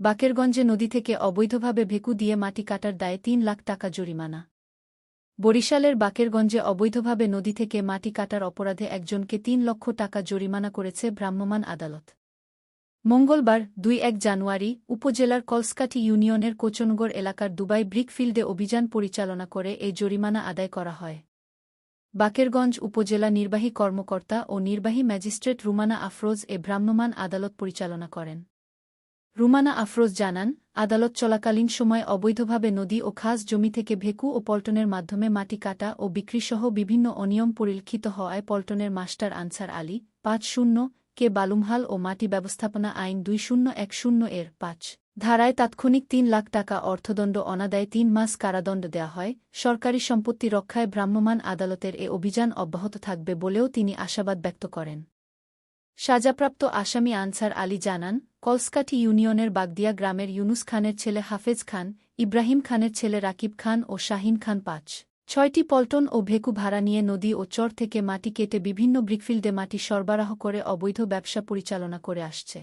বাকেরগঞ্জে নদী থেকে অবৈধভাবে ভেকু দিয়ে মাটি কাটার দায়ে তিন লাখ টাকা জরিমানা। বরিশালের বাকেরগঞ্জে অবৈধভাবে নদী থেকে মাটি কাটার অপরাধে একজনকে তিন লক্ষ টাকা জরিমানা করেছে ভ্রাম্যমাণ আদালত। মঙ্গলবার, দুই এক জানুয়ারি, উপজেলার কলসকাঠি ইউনিয়নের কোচনগড় এলাকার দুবাই ব্রিকফিল্ডে অভিযান পরিচালনা করে এই জরিমানা আদায় করা হয়। বাকেরগঞ্জ উপজেলা নির্বাহী কর্মকর্তা ও নির্বাহী ম্যাজিস্ট্রেট রুমানা আফরোজ এ ভ্রাম্যমাণ আদালত পরিচালনা করেন। রুমানা আফরোজ জানান, আদালত চলাকালীন সময় অবৈধভাবে নদী ও খাস জমি থেকে ভেকু ও পল্টনের মাধ্যমে মাটি কাটা ও বিক্রিসহ বিভিন্ন অনিয়ম পরিলক্ষিত হওয়ায় পল্টনের মাস্টার আনসার আলী, পাঁচ শূন্য, কে বালুমহাল ও মাটি ব্যবস্থাপনা আইন দুই শূন্য, এক শূন্য এর পাঁচ। ধারায় তাৎক্ষণিক তিন লাখ টাকা অর্থদণ্ড অনাদায়ে তিন মাস কারাদণ্ড দেয়া হয়। সরকারি সম্পত্তি রক্ষায় ভ্রাম্যমাণ আদালতের এ অভিযান অব্যাহত থাকবে বলেও তিনি আশাবাদ ব্যক্ত করেন। সাজাপ্রাপ্ত আসামি আনসার আলী জানান, কলসকাঠি ইউনিয়নের বাগদিয়া গ্রামের ইউনুস খানের ছেলে হাফেজ খান, ইব্রাহিম খানের ছেলে রাকিব খান ও শাহিন খান পাঁচ। ছয়টি পল্টন ও ভেকু ভাড়া নিয়ে নদী ও চর থেকে মাটি কেটে বিভিন্ন ব্রিকফিল্ডে মাটি সরবরাহ করে অবৈধ ব্যবসা পরিচালনা করে আসছে।